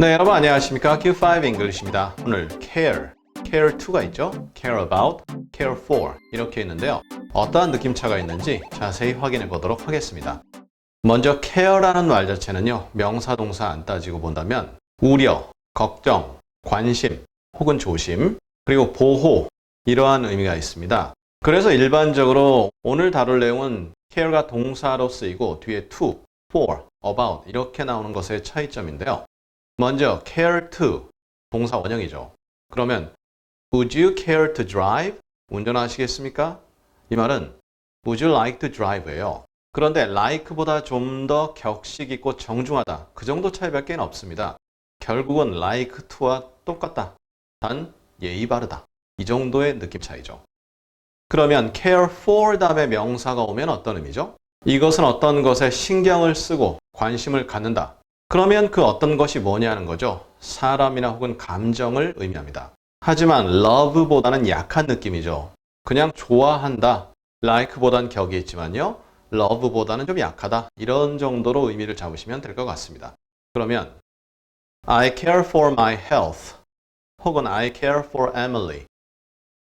네, 여러분 안녕하십니까? Q5 English입니다. 오늘 care, care 2가 있죠? care about, care for 이렇게 있는데요. 어떠한 느낌차가 있는지 자세히 확인해 보도록 하겠습니다. 먼저 care라는 말 자체는요. 명사 동사 안 따지고 본다면 우려, 걱정, 관심 혹은 조심 그리고 보호 이러한 의미가 있습니다. 그래서 일반적으로 오늘 다룰 내용은 care가 동사로 쓰이고 뒤에 to, for, about 이렇게 나오는 것의 차이점인데요. 먼저 care to 동사 원형이죠. 그러면 would you care to drive? 운전하시겠습니까? 이 말은 would you like to drive예요. 그런데 like보다 좀 더 격식 있고 정중하다. 그 정도 차이밖에 없습니다. 결국은 like to와 똑같다. 단 예의 바르다. 이 정도의 느낌 차이죠. 그러면 care for 다음에 명사가 오면 어떤 의미죠? 이것은 어떤 것에 신경을 쓰고 관심을 갖는다. 그러면 그 어떤 것이 뭐냐는 거죠. 사람이나 혹은 감정을 의미합니다. 하지만 love보다는 약한 느낌이죠. 그냥 좋아한다. like보단 격이 있지만요. love보다는 좀 약하다. 이런 정도로 의미를 잡으시면 될 것 같습니다. 그러면 I care for my health 혹은 I care for Emily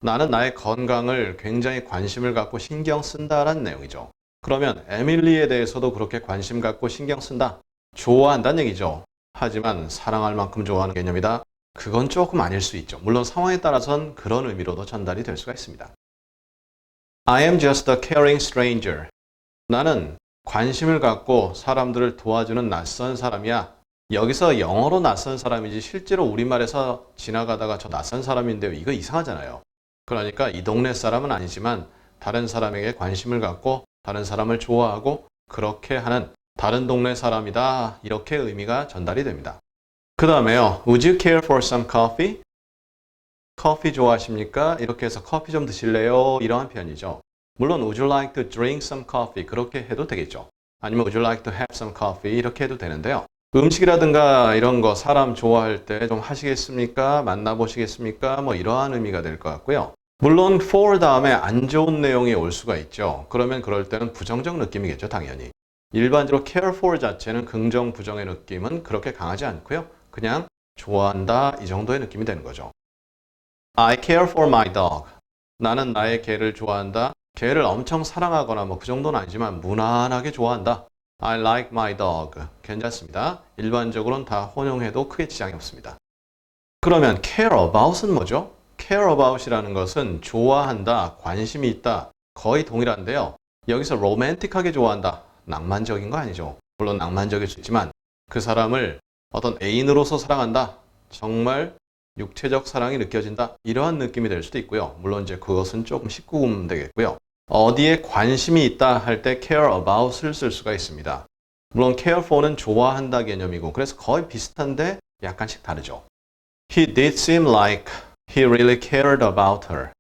나는 나의 건강을 굉장히 관심을 갖고 신경 쓴다라는 내용이죠. 그러면 에밀리에 대해서도 그렇게 관심 갖고 신경 쓴다. 좋아한다는 얘기죠. 하지만 사랑할 만큼 좋아하는 개념이다. 그건 조금 아닐 수 있죠. 물론 상황에 따라선 그런 의미로도 전달이 될 수가 있습니다. I am just a caring stranger. 나는 관심을 갖고 사람들을 도와주는 낯선 사람이야. 여기서 영어로 낯선 사람이지 실제로 우리말에서 지나가다가 저 낯선 사람인데요. 이거 이상하잖아요. 그러니까 이 동네 사람은 아니지만 다른 사람에게 관심을 갖고 다른 사람을 좋아하고 그렇게 하는 다른 동네 사람이다. 이렇게 의미가 전달이 됩니다. 그 다음에요. Would you care for some coffee? 커피 좋아하십니까? 이렇게 해서 커피 좀 드실래요? 이러한 표현이죠. 물론 Would you like to drink some coffee? 그렇게 해도 되겠죠. 아니면 Would you like to have some coffee? 이렇게 해도 되는데요. 음식이라든가 이런 거 사람 좋아할 때 좀 하시겠습니까? 만나보시겠습니까? 뭐 이러한 의미가 될 것 같고요. 물론 for 다음에 안 좋은 내용이 올 수가 있죠. 그러면 그럴 때는 부정적 느낌이겠죠, 당연히. 일반적으로 care for 자체는 긍정, 부정의 느낌은 그렇게 강하지 않고요. 그냥 좋아한다 이 정도의 느낌이 되는 거죠. I care for my dog. 나는 나의 개를 좋아한다. 개를 엄청 사랑하거나 뭐 그 정도는 아니지만 무난하게 좋아한다. I like my dog. 괜찮습니다. 일반적으로는 다 혼용해도 크게 지장이 없습니다. 그러면 care about은 뭐죠? care about이라는 것은 좋아한다, 관심이 있다, 거의 동일한데요. 여기서 로맨틱하게 좋아한다, 낭만적인 거 아니죠. 물론 낭만적일 수 있지만 그 사람을 어떤 애인으로서 사랑한다, 정말 육체적 사랑이 느껴진다, 이러한 느낌이 될 수도 있고요. 물론 이제 그것은 조금 19금 되겠고요. 어디에 관심이 있다 할 때 care about을 쓸 수가 있습니다. 물론 care for는 좋아한다 개념이고 그래서 거의 비슷한데 약간씩 다르죠. He did seem like he really cared about her.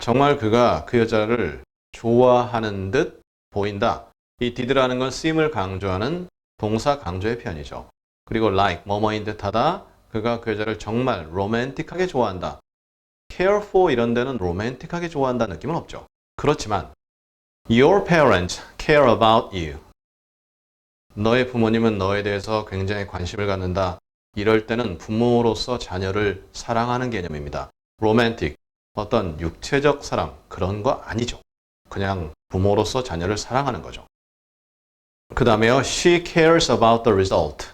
정말 그가 그 여자를 좋아하는 듯 보인다. 이 did라는 건 seem을 강조하는 동사 강조의 편이죠. 그리고 like 뭐뭐인 듯하다. 그가 그 여자를 정말 로맨틱하게 좋아한다. care for 이런 데는 로맨틱하게 좋아한다는 느낌은 없죠. 그렇지만 your parents care about you. 너의 부모님은 너에 대해서 굉장히 관심을 갖는다. 이럴 때는 부모로서 자녀를 사랑하는 개념입니다. 로맨틱, 어떤 육체적 사랑, 그런 거 아니죠. 그냥 부모로서 자녀를 사랑하는 거죠. 그 다음에요. She cares about the result.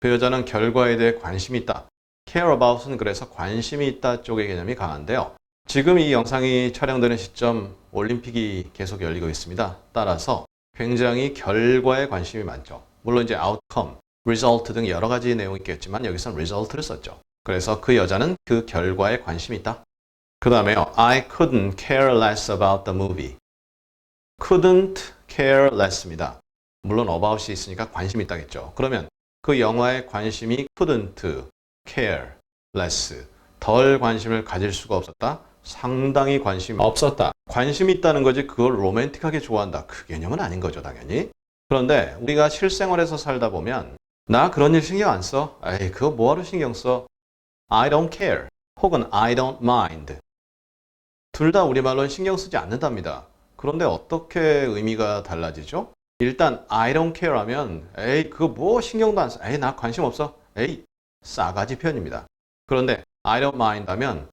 그 여자는 결과에 대해 관심이 있다. care about은 그래서 관심이 있다 쪽의 개념이 강한데요. 지금 이 영상이 촬영되는 시점 올림픽이 계속 열리고 있습니다. 따라서 굉장히 결과에 관심이 많죠. 물론 이제 outcome, result 등 여러 가지 내용이 있겠지만 여기서는 result를 썼죠. 그래서 그 여자는 그 결과에 관심이 있다. 그 다음에요. I couldn't care less about the movie. couldn't care less입니다. 물론 about이 있으니까 관심이 있다겠죠. 그러면 그 영화에 관심이 couldn't care less. 덜 관심을 가질 수가 없었다. 상당히 관심이 없었다. 관심이 있다는 거지 그걸 로맨틱하게 좋아한다. 그 개념은 아닌 거죠, 당연히. 그런데 우리가 실생활에서 살다 보면 나 그런 일 신경 안 써. 에이, 그거 뭐하러 신경 써? I don't care. 혹은 I don't mind. 둘 다 우리말로는 신경 쓰지 않는답니다. 그런데 어떻게 의미가 달라지죠? 일단 I don't care 하면 에이, 그거 뭐 신경도 안 써. 에이, 나 관심 없어. 에이, 싸가지 표현입니다. 그런데 I don't mind 하면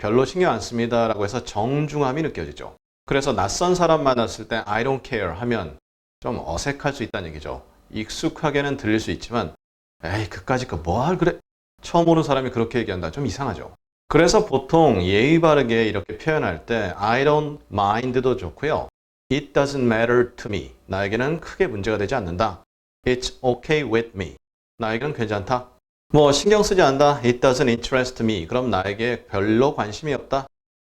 별로 신경 안 씁니다 라고 해서 정중함이 느껴지죠. 그래서 낯선 사람 만났을 때 I don't care 하면 좀 어색할 수 있다는 얘기죠. 익숙하게는 들릴 수 있지만 에이 그까짓 거뭐할 그래 처음 보는 사람이 그렇게 얘기한다 좀 이상하죠. 그래서 보통 예의 바르게 이렇게 표현할 때 I don't mind도 좋고요. It doesn't matter to me. 나에게는 크게 문제가 되지 않는다. It's okay with me. 나에게는 괜찮다. 뭐 신경 쓰지 않다. It doesn't interest me. 그럼 나에게 별로 관심이 없다.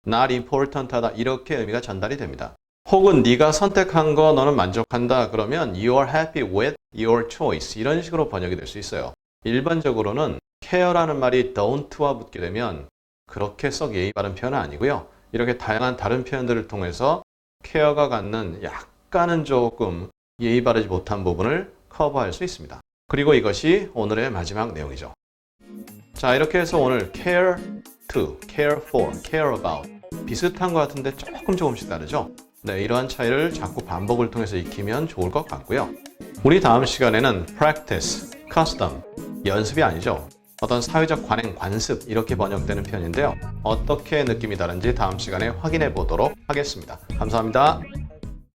Not important 하다. 이렇게 의미가 전달이 됩니다. 혹은 네가 선택한 거 너는 만족한다. 그러면 you are happy with your choice. 이런 식으로 번역이 될 수 있어요. 일반적으로는 care라는 말이 don't와 붙게 되면 그렇게 썩 예의 바른 표현은 아니고요. 이렇게 다양한 다른 표현들을 통해서 care가 갖는 약간은 조금 예의 바르지 못한 부분을 커버할 수 있습니다. 그리고 이것이 오늘의 마지막 내용이죠. 자, 이렇게 해서 오늘 care to, care for, care about 비슷한 것 같은데 조금 조금씩 다르죠? 네, 이러한 차이를 자꾸 반복을 통해서 익히면 좋을 것 같고요. 우리 다음 시간에는 practice, custom, 연습이 아니죠. 어떤 사회적 관행, 관습 이렇게 번역되는 편인데요. 어떻게 느낌이 다른지 다음 시간에 확인해 보도록 하겠습니다. 감사합니다.